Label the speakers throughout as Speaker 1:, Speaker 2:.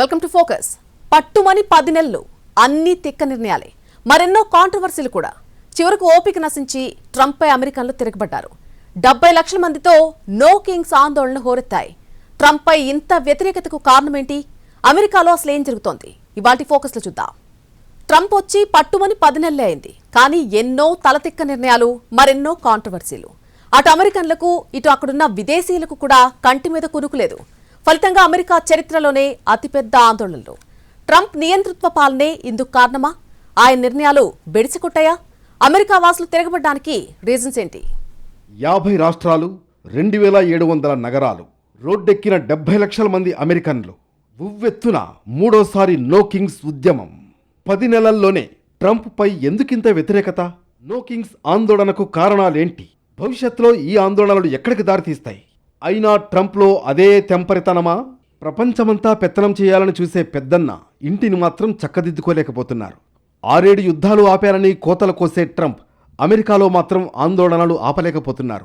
Speaker 1: Welcome to focus. పట్టుమని పది నెలలు అన్ని తిక్క నిర్ణయాలే. మరెన్నో కాంట్రవర్సీలు కూడా. చివరకు ఓపిక నశించి ట్రంప్పై అమెరికన్లు తిరగబడ్డారు. డెబ్బై లక్షల మందితో నో కింగ్స్ ఆందోళన హోరెత్తాయి. ట్రంప్పై ఇంత వ్యతిరేకతకు కారణమేంటి? అమెరికాలో అసలు ఏం జరుగుతోంది? ఇవాటి ఫోకస్లో చూద్దాం. ట్రంప్ వచ్చి పట్టుమని పది నెలలే అయింది. కానీ ఎన్నో తలతిక్క నిర్ణయాలు మరెన్నో కాంట్రవర్సీలు అటు అమెరికన్లకు ఇటు అక్కడున్న విదేశీయులకు కూడా కంటి మీద కునుకులేదు. ఫలితంగా అమెరికా చరిత్రలోనే అతిపెద్ద ఆందోళనలు. ట్రంప్ నియంతృత్వ పాలనే ఇందుకు కారణమా? ఆయన నిర్ణయాలు బెడిసికొట్టాయా? అమెరికా వాసులు తిరగబడ్డానికి రీజన్స్ ఏంటి?
Speaker 2: యాభై రాష్ట్రాలు రెండు వేల ఏడు వందల నగరాలు రోడ్డెక్కిన డెబ్బై లక్షల మంది అమెరికన్లు. ఉవ్వెత్తున మూడోసారి నో కింగ్స్ ఉద్యమం. పది నెలల్లోనే ట్రంప్పై ఎందుకింత వ్యతిరేకత? నో కింగ్స్ ఆందోళనకు కారణాలేంటి? భవిష్యత్తులో ఈ ఆందోళనలు ఎక్కడికి దారితీస్తాయి? అయినా ట్రంప్లో అదే తెంపరితనమా? ప్రపంచమంతా పెత్తనం చేయాలని చూసే పెద్దన్న ఇంటిని మాత్రం చక్కదిద్దుకోలేకపోతున్నారు. ఆరేడు యుద్ధాలు ఆపారని కోతలు కోసే ట్రంప్ అమెరికాలో మాత్రం ఆందోళనలు ఆపలేకపోతున్నారు.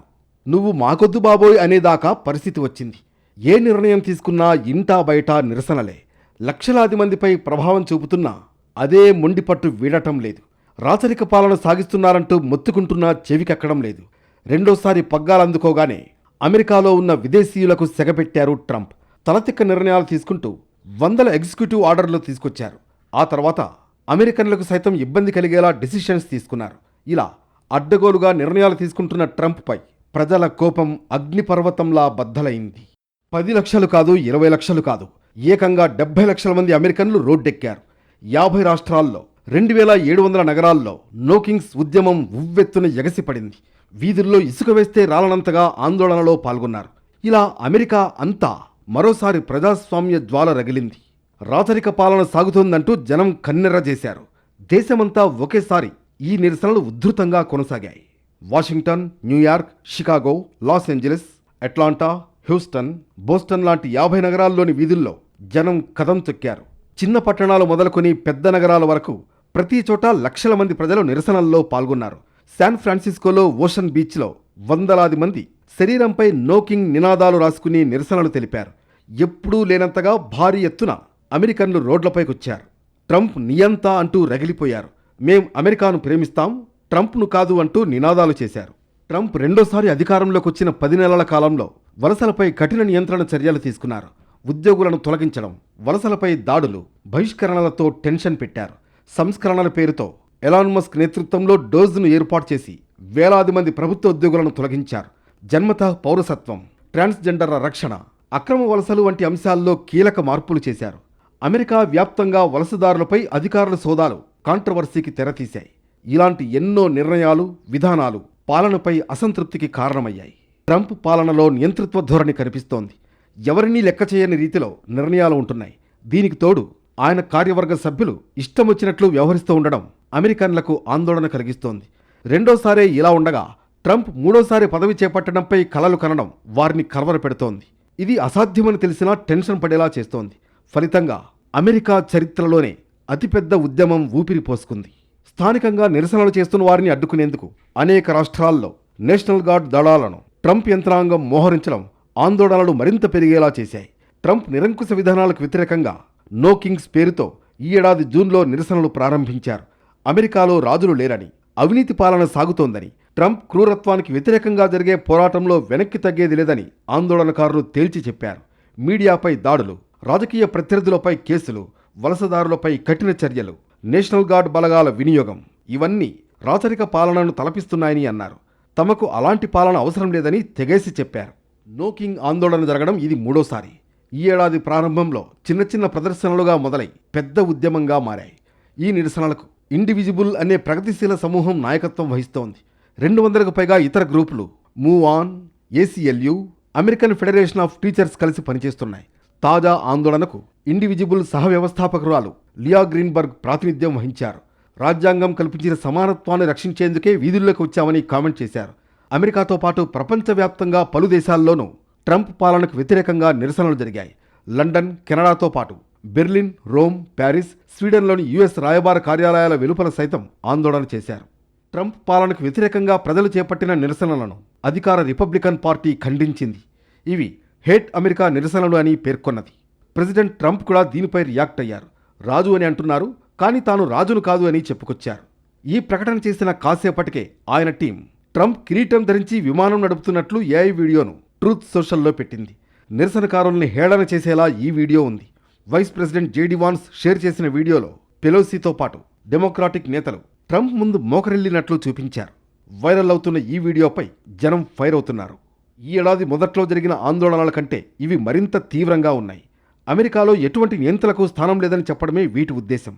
Speaker 2: నువ్వు మాకొద్దు బాబోయ్ అనేదాకా పరిస్థితి వచ్చింది. ఏ నిర్ణయం తీసుకున్నా ఇంటా బయట నిరసనలే. లక్షలాది మందిపై ప్రభావం చూపుతున్నా అదే మొండిపట్టు వీడటం లేదు. రాచరిక పాలన సాగిస్తున్నారంటూ మొత్తుకుంటున్నా చెవికెక్కడం లేదు. రెండోసారి పగ్గాలందుకోగానే అమెరికాలో ఉన్న విదేశీయులకు సెగపెట్టారు ట్రంప్. తలతిక్క నిర్ణయాలు తీసుకుంటూ వందల ఎగ్జిక్యూటివ్ ఆర్డర్లు తీసుకొచ్చారు. ఆ తర్వాత అమెరికన్లకు సైతం ఇబ్బంది కలిగేలా డిసిషన్స్ తీసుకున్నారు. ఇలా అడ్డగోలుగా నిర్ణయాలు తీసుకుంటున్న ట్రంప్పై ప్రజల కోపం అగ్నిపర్వతంలా బద్దలైంది. పది లక్షలు కాదు ఇరవై లక్షలు కాదు. ఏకంగా డెబ్బై లక్షల మంది అమెరికన్లు రోడ్డెక్కారు. యాభై రాష్ట్రాల్లో రెండు వేల ఏడు వందల నగరాల్లో నోకింగ్స్ ఉద్యమం ఉవ్వెత్తున ఎగసిపడింది. వీధుల్లో ఇసుక వేస్తే రాలనంతగా ఆందోళనలో పాల్గొన్నారు. ఇలా అమెరికా అంతా మరోసారి ప్రజాస్వామ్య జ్వాల రగిలింది. రాచరిక పాలన సాగుతోందంటూ జనం కన్నెర్ర చేశారు. దేశమంతా ఒకేసారి ఈ నిరసనలు ఉద్ధృతంగా కొనసాగాయి. Washington New York Chicago Los Angeles Atlanta Houston Boston లాంటి యాభై నగరాల్లోని వీధుల్లో జనం కదం తొక్కారు చిన్న పట్టణాలు మొదలుకొని పెద్ద నగరాల వరకు ప్రతి చోట లక్షల మంది ప్రజలు నిరసనల్లో పాల్గొన్నారు. శాన్ ఫ్రాన్సిస్కోలో ఓషన్ బీచ్లో వందలాది మంది శరీరంపై నోకింగ్ నినాదాలు రాసుకుని నిరసనలు తెలిపారు. ఎప్పుడూ లేనంతగా భారీ ఎత్తున అమెరికన్లు రోడ్లపైకొచ్చారు. ట్రంప్ నియంత అంటూ రగిలిపోయారు. మేం అమెరికాను ప్రేమిస్తాం ట్రంప్ను కాదు అంటూ నినాదాలు చేశారు. ట్రంప్ రెండోసారి అధికారంలోకి వచ్చిన పది నెలల కాలంలో వలసలపై కఠిన నియంత్రణ చర్యలు తీసుకున్నారు. ఉద్యోగులను తొలగించడం వలసలపై దాడులు బహిష్కరణలతో టెన్షన్ పెట్టారు. సంస్కరణల పేరుతో ఎలాన్ మస్క్ నేతృత్వంలో డోజ్ను ఏర్పాటు చేసి వేలాది మంది ప్రభుత్వ ఉద్యోగులను తొలగించారు. జన్మతః పౌరసత్వం ట్రాన్స్జెండర్ల రక్షణ అక్రమ వలసలు వంటి అంశాల్లో కీలక మార్పులు చేశారు. అమెరికా వ్యాప్తంగా వలసదారులపై అధికారుల సోదాలు కాంట్రవర్సీకి తెరతీశాయి. ఇలాంటి ఎన్నో నిర్ణయాలు విధానాలు పాలనపై అసంతృప్తికి కారణమయ్యాయి. ట్రంప్ పాలనలో నియంతృత్వ ధోరణి కనిపిస్తోంది. ఎవరినీ లెక్క చేయని రీతిలో నిర్ణయాలు ఉంటున్నాయి. దీనికి తోడు ఆయన కార్యవర్గ సభ్యులు ఇష్టం వచ్చినట్లు వ్యవహరిస్తూ ఉండడం అమెరికన్లకు ఆందోళన కలిగిస్తోంది. రెండోసారే ఇలా ఉండగా ట్రంప్ మూడోసారి పదవి చేపట్టడంపై కలలు కనడం వారిని కలవర పెడుతోంది. ఇది అసాధ్యమని తెలిసినా టెన్షన్ పడేలా చేస్తోంది. ఫలితంగా అమెరికా చరిత్రలోనే అతిపెద్ద ఉద్యమం ఊపిరి పోసుకుంది. స్థానికంగా నిరసనలు చేస్తున్న వారిని అడ్డుకునేందుకు అనేక రాష్ట్రాల్లో నేషనల్ గార్డ్ దళాలను ట్రంప్ యంత్రాంగం మోహరించడం ఆందోళనలు మరింత పెరిగేలా చేశాయి. ట్రంప్ నిరంకుశ విధానాలకు వ్యతిరేకంగా నో కింగ్స్ పేరుతో ఈ ఏడాది జూన్లో నిరసనలు ప్రారంభించారు. అమెరికాలో రాజులు లేరని అవినీతి పాలన సాగుతోందని ట్రంప్ క్రూరత్వానికి వ్యతిరేకంగా జరిగే పోరాటంలో వెనక్కి తగ్గేది లేదని ఆందోళనకారులు తేల్చి చెప్పారు. మీడియాపై దాడులు రాజకీయ ప్రత్యర్థులపై కేసులు వలసదారులపై కఠిన చర్యలు నేషనల్ గార్డ్ బలగాల వినియోగం ఇవన్నీ రాచరిక పాలనను తలపిస్తున్నాయని అన్నారు. తమకు అలాంటి పాలన అవసరం లేదని తెగేసి చెప్పారు. నో కింగ్ ఆందోళన జరగడం ఇది మూడోసారి. ఈ ఏడాది ప్రారంభంలో చిన్న చిన్న ప్రదర్శనలుగా మొదలై పెద్ద ఉద్యమంగా మారాయి. ఈ నిరసనలకు ఇండివిజిబుల్ అనే ప్రగతిశీల సమూహం నాయకత్వం వహిస్తోంది. రెండు వందలకు పైగా ఇతర గ్రూపులు move on ACLU American Federation of Teachers కలిసి పనిచేస్తున్నాయి. తాజా ఆందోళనకు ఇండివిజిబుల్ సహవ్యవస్థాపకురాలు లియా గ్రీన్బర్గ్ ప్రాతినిధ్యం వహించారు. రాజ్యాంగం కల్పించిన సమానత్వాన్ని రక్షించేందుకే వీధుల్లోకి వచ్చామని కామెంట్ చేశారు. అమెరికాతో పాటు ప్రపంచవ్యాప్తంగా పలు దేశాల్లోనూ ట్రంప్ పాలనకు వ్యతిరేకంగా నిరసనలు జరిగాయి. లండన్ కెనడాతో పాటు బెర్లిన్ రోమ్ ప్యారిస్ స్వీడన్లోని యుఎస్ రాయబార కార్యాలయాల వెలుపల సైతం ఆందోళన చేశారు. ట్రంప్ పాలనకు వ్యతిరేకంగా ప్రజలు చేపట్టిన నిరసనలను అధికార రిపబ్లికన్ పార్టీ ఖండించింది. ఇవి హేట్ అమెరికా నిరసనలు అని పేర్కొన్నది. ప్రెసిడెంట్ ట్రంప్ కూడా దీనిపై రియాక్ట్ అయ్యారు. రాజు అని అంటున్నారు కానీ తాను రాజును కాదు అని చెప్పుకొచ్చారు. ఈ ప్రకటన చేసిన కాసేపటికే ఆయన టీం ట్రంప్ కిరీటం ధరించి విమానం నడుపుతున్నట్లు ఏఐ వీడియోను ట్రూత్ సోషల్లో పెట్టింది. నిరసనకారుల్ని హేళన చేసేలా ఈ వీడియో ఉంది. Vice president JD Vance share చేసిన వీడియోలో పెలోసీతో పాటు డెమోక్రాటిక్ నేతలు ట్రంప్ ముందు మోకరిల్లినట్లు చూపించారు. వైరల్ అవుతున్న ఈ వీడియోపై జనం ఫైర్ అవుతున్నారు. ఈ ఏడాది మొదట్లో జరిగిన ఆందోళనల కంటే ఇవి మరింత తీవ్రంగా ఉన్నాయి. అమెరికాలో ఎటువంటి నియంత్రణకు స్థానం లేదని చెప్పడమే వీటి ఉద్దేశం.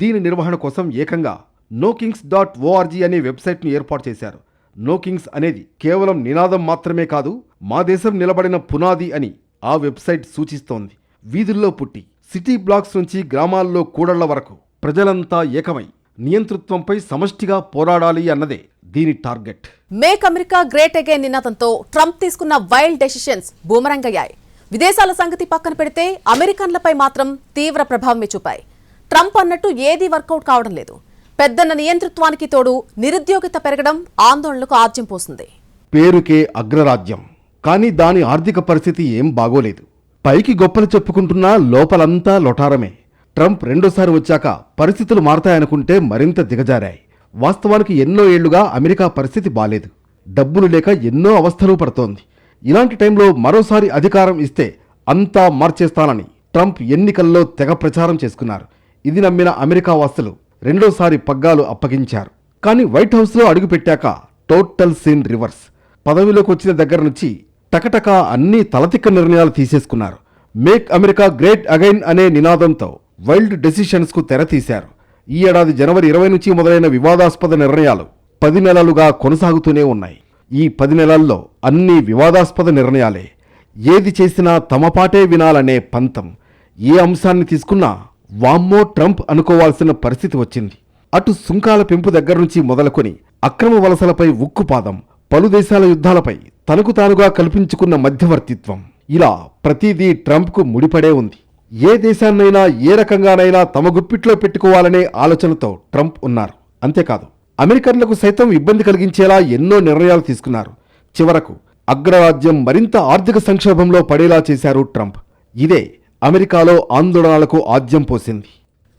Speaker 2: దీని నిర్వహణ కోసం ఏకంగా నోకింగ్స్ డాట్ ఓఆర్జీ అనే వెబ్సైట్ను ఏర్పాటు చేశారు. నోకింగ్స్ అనేది కేవలం నినాదం మాత్రమే కాదు మా దేశం నిలబడిన పునాది అని ఆ వెబ్సైట్ సూచిస్తోంది. వీధుల్లో పుట్టి సిటీ బ్లాక్స్ నుంచి గ్రామాల్లో కూడళ్ళ వరకు ప్రజలంతా ఏకమై నియంతృత్వంపై సమష్టిగా పోరాడాలి అన్నదే దీని target.
Speaker 1: Make America great again నినాదంతో ట్రంప్ తీసుకున్న వైల్డ్ డెసిషన్స్ బూమరంగయ్యాయి. విదేశాల సంగతి పక్కన పెడితే అమెరికన్లపై మాత్రం తీవ్ర ప్రభావమే చూపాయి. ట్రంప్ అన్నట్టు ఏదీ వర్కౌట్ కావడం లేదు. పెద్దన్న నియంతృత్వానికి తోడు నిరుద్యోగిత పెరగడం ఆందోళనలకు ఆజ్యం పోస్తుంది
Speaker 2: పేరుకే అగ్రరాజ్యం కానీ దాని ఆర్థిక పరిస్థితి ఏం బాగోలేదు. పైకి గొప్పలు చెప్పుకుంటున్నా లోపలంతా లొటారమే. ట్రంప్ రెండోసారి వచ్చాక పరిస్థితులు మారతాయనుకుంటే మరింత దిగజారాయి. వాస్తవానికి ఎన్నో ఏళ్ళుగా అమెరికా పరిస్థితి బాలేదు. డబ్బులు లేక ఎన్నో అవస్థలు పడుతోంది. ఇలాంటి టైంలో మరోసారి అధికారం ఇస్తే అంతా మార్చేస్తానని ట్రంప్ ఎన్నికల్లో తెగ ప్రచారం చేసుకున్నారు. ఇది నమ్మిన అమెరికా వాసులు రెండోసారి పగ్గాలు అప్పగించారు. కానీ వైట్ హౌస్లో అడుగుపెట్టాక టోటల్ సీన్ రివర్స్. పదవిలోకి వచ్చిన దగ్గర నుంచి టకటకా అన్ని తలతిక్క నిర్ణయాలు తీసేసుకున్నారు. మేక్ అమెరికా గ్రేట్ అగైన్ అనే నినాదంతో వైల్డ్ డెసిషన్స్కు తెరతీశారు ఈ ఏడాది జనవరి ఇరవై నుంచి మొదలైన వివాదాస్పద నిర్ణయాలు పది నెలలుగా కొనసాగుతూనే ఉన్నాయి. ఈ పది నెలల్లో అన్ని వివాదాస్పద నిర్ణయాలే. ఏది చేసినా తమ పాటే వినాలనే పంతం. ఏ అంశాన్ని తీసుకున్నా వామ్మో ట్రంప్ అనుకోవాల్సిన పరిస్థితి వచ్చింది. అటు సుంకాల పెంపు దగ్గర నుంచి మొదలుకొని అక్రమ వలసలపై ఉక్కుపాదం పలు దేశాల యుద్ధాలపై తనకు తానుగా కల్పించుకున్న మధ్యవర్తిత్వం. ఇలా ప్రతిదీ ట్రంప్కు ముడిపడే ఉంది. ఏ దేశాన్నైనా ఏ రకంగానైనా తమ గుప్పిట్లో పెట్టుకోవాలనే ఆలోచనతో ట్రంప్ ఉన్నారు. అంతేకాదు అమెరికన్లకు సైతం ఇబ్బంది కలిగించేలా ఎన్నో నిర్ణయాలు తీసుకున్నారు. చివరకు అగ్రరాజ్యం మరింత ఆర్థిక సంక్షోభంలో పడేలా చేశారు ట్రంప్. ఇదే అమెరికాలో ఆందోళనలకు ఆద్యం పోసింది.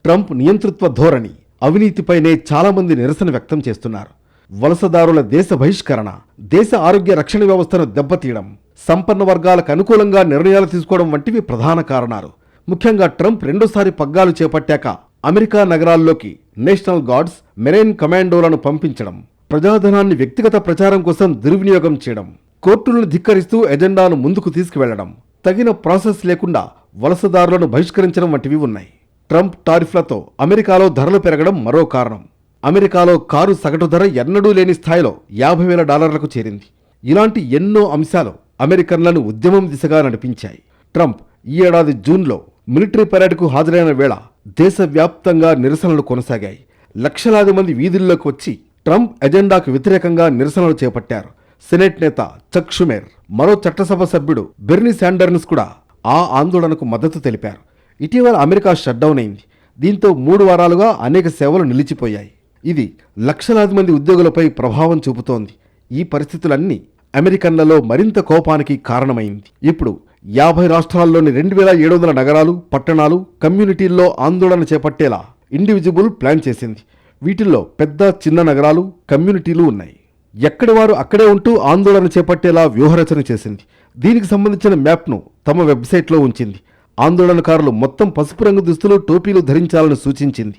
Speaker 2: ట్రంప్ నియంతృత్వ ధోరణి అవినీతిపైనే చాలామంది నిరసన వ్యక్తం చేస్తున్నారు. వలసదారుల దేశ బహిష్కరణ దేశ ఆరోగ్య రక్షణ వ్యవస్థను దెబ్బతీయడం సంపన్న వర్గాలకు అనుకూలంగా నిర్ణయాలు తీసుకోవడం వంటివి ప్రధాన కారణాలు. ముఖ్యంగా ట్రంప్ రెండోసారి పగ్గాలు చేపట్టాక అమెరికా నగరాల్లోకి నేషనల్ గార్డ్స్ మెరైన్ కమాండోలను పంపించడం ప్రజాధనాన్ని వ్యక్తిగత ప్రచారం కోసం దుర్వినియోగం చేయడం కోర్టులను ధిక్కరిస్తూ ఎజెండాను ముందుకు తీసుకువెళ్ళడం తగిన ప్రాసెస్ లేకుండా వలసదారులను బహిష్కరించడం వంటివి ఉన్నాయి. ట్రంప్ టారిఫ్లతో అమెరికాలో ధరలు పెరగడం మరో కారణం. అమెరికాలో కారు సగటు ధర ఎన్నడూ లేని స్థాయిలో యాభై వేల డాలర్లకు చేరింది. ఇలాంటి ఎన్నో అంశాలు అమెరికన్లను ఉద్యమం దిశగా నడిపించాయి. ట్రంప్ ఈ ఏడాది జూన్లో మిలిటరీ పరేడ్కు హాజరైన వేళ దేశవ్యాప్తంగా నిరసనలు కొనసాగాయి. లక్షలాది మంది వీధుల్లోకి వచ్చి ట్రంప్ ఎజెండాకు వ్యతిరేకంగా నిరసనలు చేపట్టారు. సెనెట్ నేత చక్ షుమేర్ మరో చట్టసభ సభ్యుడు బెర్నీ శాండర్న్స్ కూడా ఆ ఆందోళనకు మద్దతు తెలిపారు. ఇటీవల అమెరికా షట్డౌన్ అయింది. దీంతో మూడు వారాలుగా అనేక సేవలు నిలిచిపోయాయి. ఇది లక్షలాది మంది ఉద్యోగులపై ప్రభావం చూపుతోంది. ఈ పరిస్థితులన్నీ అమెరికన్లలో మరింత కోపానికి కారణమైంది. ఇప్పుడు యాభై రాష్ట్రాల్లోని రెండు వేల ఏడు వందల నగరాలు పట్టణాలు కమ్యూనిటీల్లో ఆందోళన చేపట్టేలా ఇండివిజిబుల్ ప్లాన్ చేసింది. వీటిల్లో పెద్ద చిన్న నగరాలు కమ్యూనిటీలు ఉన్నాయి. ఎక్కడి వారు అక్కడే ఉంటూ ఆందోళన చేపట్టేలా వ్యూహరచన చేసింది. దీనికి సంబంధించిన మ్యాప్ను తమ వెబ్సైట్లో ఉంచింది. ఆందోళనకారులు మొత్తం పసుపు రంగు దుస్తులు టోపీలు ధరించాలని సూచించింది.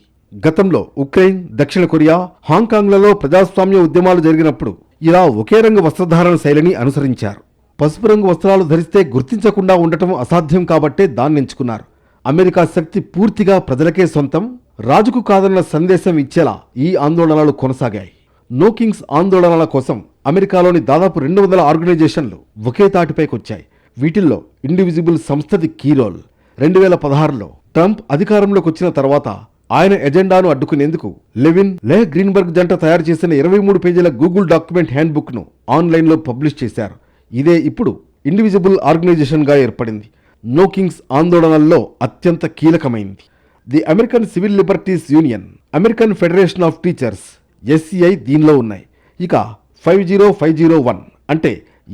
Speaker 2: గతంలో ఉక్రెయిన్ దక్షిణ కొరియా హాంకాంగ్లలో ప్రజాస్వామ్య ఉద్యమాలు జరిగినప్పుడు ఇలా ఒకే రంగు వస్త్రధారణ శైలిని అనుసరించారు. పసుపు రంగు వస్త్రాలు ధరిస్తే గుర్తించకుండా ఉండటం అసాధ్యం కాబట్టే దాన్ని ఎంచుకున్నారు. అమెరికా శక్తి పూర్తిగా ప్రజలకే సొంతం రాజుకు కాదన్న సందేశం ఇచ్చేలా ఈ ఆందోళనలు కొనసాగాయి. నో కింగ్స్ ఆందోళనల కోసం అమెరికాలోని దాదాపు రెండు వందల ఆర్గనైజేషన్లు ఒకే తాటిపైకొచ్చాయి వీటిల్లో ఇండివిజిబుల్ సంస్థది కీ రోల్ రెండు వేల పదహారులో ట్రంప్ అధికారంలోకి వచ్చిన తర్వాత ఆయన ఎజెండాను అడ్డుకునేందుకు లెవిన్ లే గ్రీన్బర్గ్ జంట తయారు చేసిన ఇరవై మూడు పేజీల గూగుల్ డాక్యుమెంట్ హ్యాండ్బుక్ను ఆన్లైన్లో పబ్లిష్ చేశారు. ఇదే ఇప్పుడు ఇండివిజిబుల్ ఆర్గనైజేషన్గా ఏర్పడింది. నో కింగ్స్ ఆందోళనల్లో అత్యంత కీలకమైంది. The American Civil Liberties Union American Federation of Teachers SCI దీనిలో ఉన్నాయి. ఇక five zero five zero one అంటే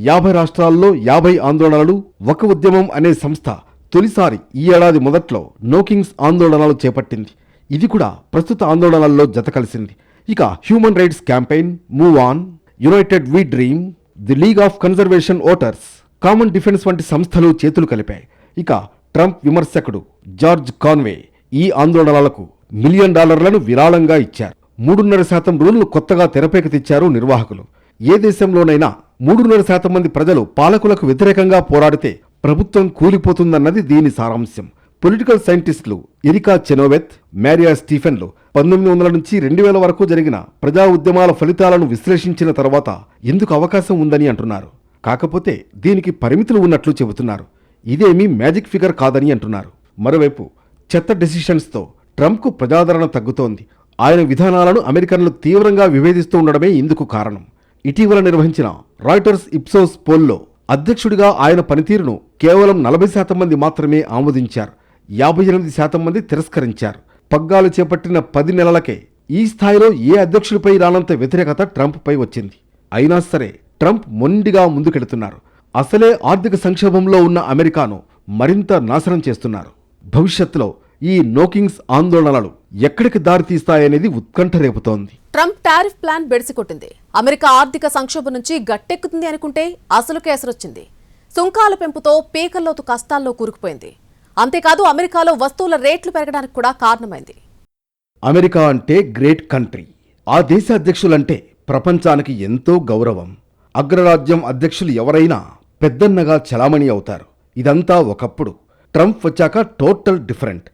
Speaker 2: యాభై రాష్ట్రాల్లో యాభై ఆందోళనలు ఒక ఉద్యమం అనే సంస్థ తొలిసారి ఈ ఏడాది మొదట్లో నోకింగ్స్ ఆందోళనలు చేపట్టింది. ఇది కూడా ప్రస్తుత ఆందోళనల్లో జత కలిసింది. ఇక Human Rights Campaign Move On United We Dream the League of Conservation Voters Common Defense వంటి సంస్థలు చేతులు కలిపాయి. ఇక ట్రంప్ విమర్శకుడు జార్జ్ కాన్వే ఈ ఆందోళనలకు మిలియన్ డాలర్లను విరాళంగా ఇచ్చారు. మూడున్నర శాతం రూల్ను కొత్తగా తెరపైకి తెచ్చారు నిర్వాహకులు. ఏ దేశంలోనైనా మూడున్నర శాతం మంది ప్రజలు పాలకులకు వ్యతిరేకంగా పోరాడితే ప్రభుత్వం కూలిపోతుందన్నది దీని సారాంశం. పొలిటికల్ సైంటిస్టులు ఎరికా చెనోవెత్ మ్యారియా స్టీఫెన్లు పంతొమ్మిది వందల నుంచి రెండు వేల వరకు జరిగిన ప్రజా ఉద్యమాల ఫలితాలను విశ్లేషించిన తర్వాత ఎందుకు అవకాశం ఉందని అంటున్నారు. కాకపోతే దీనికి పరిమితులు ఉన్నట్లు చెబుతున్నారు. ఇదేమీ మ్యాజిక్ ఫిగర్ కాదని అంటున్నారు. మరోవైపు చెత్త డెసిషన్స్తో ట్రంప్కు ప్రజాదరణ తగ్గుతోంది. ఆయన విధానాలను అమెరికన్లు తీవ్రంగా విభేదిస్తూ ఉండడమే ఇందుకు కారణం. ఇటీవల నిర్వహించిన రాయిటర్స్ ఇప్సోస్ పోల్లో అధ్యక్షుడిగా ఆయన పనితీరును కేవలం నలభై శాతం మంది మాత్రమే ఆమోదించారు. యాభై ఎనిమిది శాతం మంది తిరస్కరించారు. పగ్గాలు చేపట్టిన పది నెలలకే ఈ స్థాయిలో ఏ అధ్యక్షుడిపై రానంత వ్యతిరేకత ట్రంప్పై వచ్చింది. అయినా సరే ట్రంప్ మొండిగా ముందుకెడుతున్నారు అసలే ఆర్థిక సంక్షోభంలో ఉన్న అమెరికాను మరింత నాశనం చేస్తున్నారు. భవిష్యత్తులో ఈ నోకింగ్స్ ఆందోళనలు ఎక్కడికి దారితీస్తాయనేది ఉత్కంఠ రేపుతోంది.
Speaker 1: ట్రంప్ టారిఫ్ ప్లాన్ బెడిసికొట్టింది. అమెరికా ఆర్థిక సంక్షోభం నుంచి గట్టెక్కుతుంది అనుకుంటే అసలు కేసరొచ్చింది. సుంకాల పెంపుతో పీకల్లోతు కష్టాల్లో కూరుకుపోయింది. అంతేకాదు అమెరికాలో వస్తువుల రేట్లు పెరగడానికి కూడా కారణమైంది.
Speaker 2: అమెరికా అంటే గ్రేట్ కంట్రీ. ఆ దేశ అధ్యక్షులంటే ప్రపంచానికి ఎంతో గౌరవం. అగ్రరాజ్యం అధ్యక్షులు ఎవరైనా పెద్దన్నగా చలామణి అవుతారు. ఇదంతా ఒకప్పుడు. ట్రంప్ వచ్చాక టోటల్ డిఫరెంట్.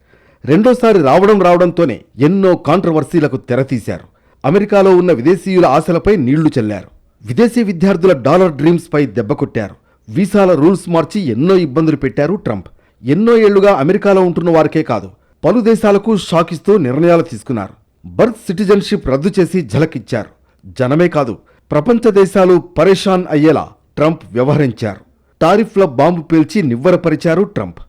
Speaker 2: రెండోసారి రావడం రావడంతోనే ఎన్నో కాంట్రవర్సీలకు తెరతీశారు. అమెరికాలో ఉన్న విదేశీయుల ఆశలపై నీళ్ళు చల్లారు. విదేశీ విద్యార్థుల డాలర్ డ్రీమ్స్ పై దెబ్బ కొట్టారు. వీసాల రూల్స్ మార్చి ఎన్నో ఇబ్బందులు పెట్టారు ట్రంప్. ఎన్నో ఏళ్ళుగా అమెరికాలో ఉంటున్న వారికే కాదు పలు దేశాలకు షాక్ ఇస్తూ నిర్ణయాలు తీసుకున్నారు. బర్త్ సిటిజన్షిప్ రద్దు చేసి ఝలకిచ్చారు. జనమే కాదు ప్రపంచ దేశాలు పరేషాన్ అయ్యేలా ట్రంప్ వ్యవహరించారు. టారిఫ్ల బాంబు పేల్చి నివ్వరపరిచారు ట్రంప్.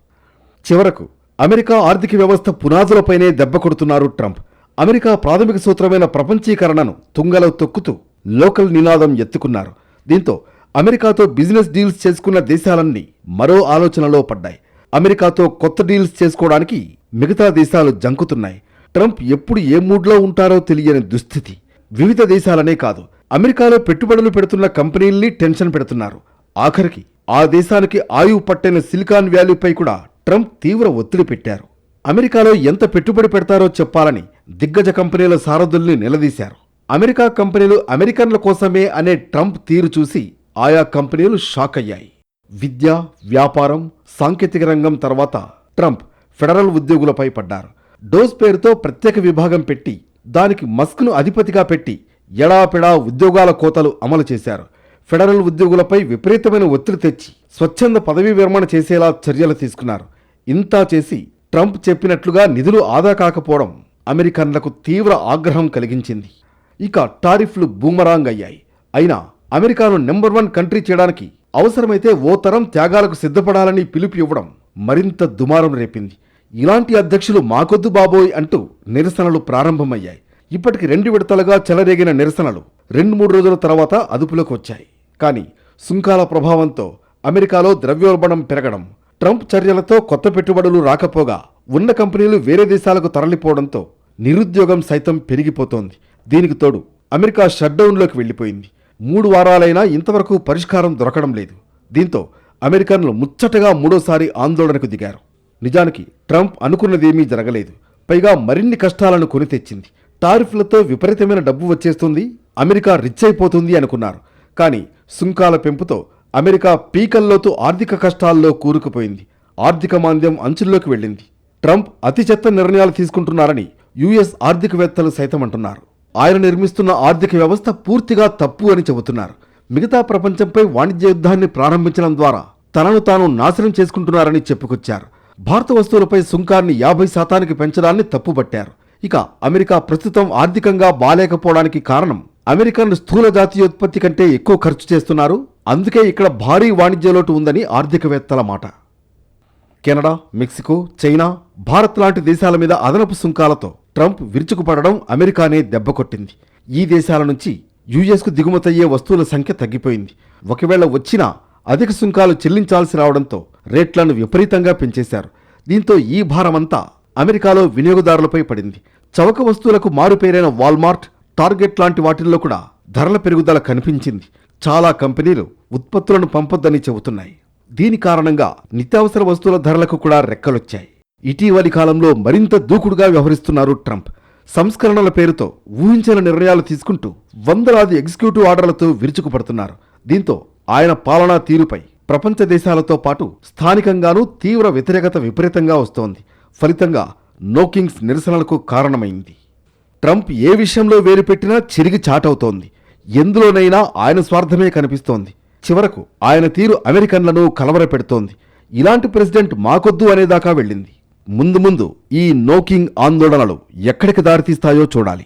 Speaker 2: చివరకు అమెరికా ఆర్థిక వ్యవస్థ పునాదులపైనే దెబ్బ కొడుతున్నారు ట్రంప్. అమెరికా ప్రాథమిక సూత్రమైన ప్రపంచీకరణను తుంగలో తొక్కుతూ లోకల్ నినాదం ఎత్తుకున్నారు. దీంతో అమెరికాతో బిజినెస్ డీల్స్ చేసుకున్న దేశాలన్నీ మరో ఆలోచనలో పడ్డాయి. అమెరికాతో కొత్త డీల్స్ చేసుకోవడానికి మిగతా దేశాలు జంకుతున్నాయి. ట్రంప్ ఎప్పుడు ఏ మూడ్లో ఉంటారో తెలియని దుస్థితి. వివిధ దేశాలనే కాదు అమెరికాలో పెట్టుబడులు పెడుతున్న కంపెనీల్ని టెన్షన్ పెడుతున్నారు. ఆఖరికి ఆ దేశానికి ఆయువు పట్టిన సిలికాన్ వ్యాలీపై కూడా ట్రంప్ తీవ్ర ఒత్తిడి పెట్టారు. అమెరికాలో ఎంత పెట్టుబడి పెడతారో చెప్పాలని దిగ్గజ కంపెనీల సారథుల్ని నిలదీశారు. అమెరికా కంపెనీలు అమెరికన్ల కోసమే అనే ట్రంప్ తీరు చూసి ఆయా కంపెనీలు షాక్ అయ్యాయి. విద్య వ్యాపారం సాంకేతిక రంగం తర్వాత ట్రంప్ ఫెడరల్ ఉద్యోగులపై పడ్డారు. డోస్ పేరుతో ప్రత్యేక విభాగం పెట్టి దానికి మస్క్ను అధిపతిగా పెట్టి ఎడాపెడా ఉద్యోగాల కోతలు అమలు చేశారు. ఫెడరల్ ఉద్యోగులపై విపరీతమైన ఒత్తిడి తెచ్చి స్వచ్ఛంద పదవీ విరమణ చేసేలా చర్యలు తీసుకున్నారు. ఇంతా చేసి ట్రంప్ చెప్పినట్లుగా నిధులు ఆదా కాకపోవడం అమెరికన్లకు తీవ్ర ఆగ్రహం కలిగించింది. ఇక టారిఫ్లు బూమరాంగ్ అయ్యాయి. అయినా అమెరికాను నెంబర్ వన్ కంట్రీ చేయడానికి అవసరమైతే ఓ తరం త్యాగాలకు సిద్ధపడాలని పిలుపు ఇవ్వడం మరింత దుమారం రేపింది. ఇలాంటి అధ్యక్షులు మాకొద్దు బాబోయ్ అంటూ నిరసనలు ప్రారంభమయ్యాయి. ఇప్పటికి రెండు విడతలుగా చెలరేగిన నిరసనలు రెండు మూడు రోజుల తర్వాత అదుపులోకి వచ్చాయి. కానీ సుంకాల ప్రభావంతో అమెరికాలో ద్రవ్యోల్బణం పెరగడం ట్రంప్ చర్యలతో కొత్త పెట్టుబడులు రాకపోగా ఉన్న కంపెనీలు వేరే దేశాలకు తరలిపోవడంతో నిరుద్యోగం సైతం పెరిగిపోతోంది. దీనికి తోడు అమెరికా షట్డౌన్లోకి వెళ్ళిపోయింది. మూడు వారాలైనా ఇంతవరకు పరిష్కారం దొరకడం లేదు. దీంతో అమెరికన్లు ముచ్చటగా మూడోసారి ఆందోళనకు దిగారు. నిజానికి ట్రంప్ అనుకున్నదేమీ జరగలేదు. పైగా మరిన్ని కష్టాలను కొని తెచ్చింది. టారిఫ్లతో విపరీతమైన డబ్బు వచ్చేస్తుంది అమెరికా రిచ్ అయిపోతుంది అనుకున్నారు. కానీ సుంకాల పెంపుతో అమెరికా పీకల్లోతు ఆర్థిక కష్టాల్లో కూరుకుపోయింది. ఆర్థిక మాంద్యం అంచుల్లోకి వెళ్ళింది. ట్రంప్ అతి చెత్త నిర్ణయాలు తీసుకుంటున్నారని యుఎస్ ఆర్థికవేత్తలు సైతం అంటున్నారు ఆయన నిర్మిస్తున్న ఆర్థిక వ్యవస్థ పూర్తిగా తప్పు అని చెబుతున్నారు. మిగతా ప్రపంచంపై వాణిజ్య యుద్ధాన్ని ప్రారంభించడం ద్వారా తనను తాను నాశనం చేసుకుంటున్నారని చెప్పుకొచ్చారు. భారత వస్తువులపై సుంకాన్ని యాభై శాతానికి పెంచడాన్ని తప్పుపట్టారు ఇక అమెరికా ప్రస్తుతం ఆర్థికంగా బాలేకపోవడానికి కారణం అమెరికన్ స్థూల జాతీయోత్పత్తి కంటే ఎక్కువ ఖర్చు చేస్తున్నారు. అందుకే ఇక్కడ భారీ వాణిజ్య లోటు ఉందని ఆర్థికవేత్తల మాట. కెనడా మెక్సికో చైనా భారత్ లాంటి దేశాల మీద అదనపు సుంకాలతో ట్రంప్ విరుచుకుపడడం అమెరికానే దెబ్బకొట్టింది ఈ దేశాల నుంచి యుఎస్కు దిగుమతయ్యే వస్తువుల సంఖ్య తగ్గిపోయింది. ఒకవేళ వచ్చినా అధిక సుంకాలు చెల్లించాల్సి రావడంతో రేట్లను విపరీతంగా పెంచేశారు. దీంతో ఈ భారమంతా అమెరికాలో వినియోగదారులపై పడింది. చవక వస్తువులకు మారుపేరైన వాల్మార్ట్ టార్గెట్ లాంటి వాటిల్లో కూడా ధరల పెరుగుదల కనిపించింది. చాలా కంపెనీలు ఉత్పత్తులను పంపొద్దని చెబుతున్నాయి. దీని కారణంగా నిత్యావసర వస్తువుల ధరలకు కూడా రెక్కలొచ్చాయి. ఇటీవలి కాలంలో మరింత దూకుడుగా వ్యవహరిస్తున్నారు ట్రంప్. సంస్కరణల పేరుతో ఊహించని నిర్ణయాలు తీసుకుంటూ వందలాది ఎగ్జిక్యూటివ్ ఆర్డర్లతో విరుచుకుపడుతున్నారు. దీంతో ఆయన పాలనా తీరుపై ప్రపంచ దేశాలతో పాటు స్థానికంగానూ తీవ్ర వ్యతిరేకత విపరీతంగా వస్తోంది. ఫలితంగా నోకింగ్స్ నిరసనలకు కారణమైంది. ట్రంప్ ఏ విషయంలో వేరుపెట్టినా చిరిగి చాటవుతోంది. ఎందులోనైనా ఆయన స్వార్థమే కనిపిస్తోంది. చివరకు ఆయన తీరు అమెరికన్లను కలవరపెడుతోంది. ఇలాంటి ప్రెసిడెంట్ మాకొద్దు అనేదాకా వెళ్ళింది. ముందు ముందు ఈ నోకింగ్ ఆందోళనలు ఎక్కడికి దారితీస్తాయో చూడాలి.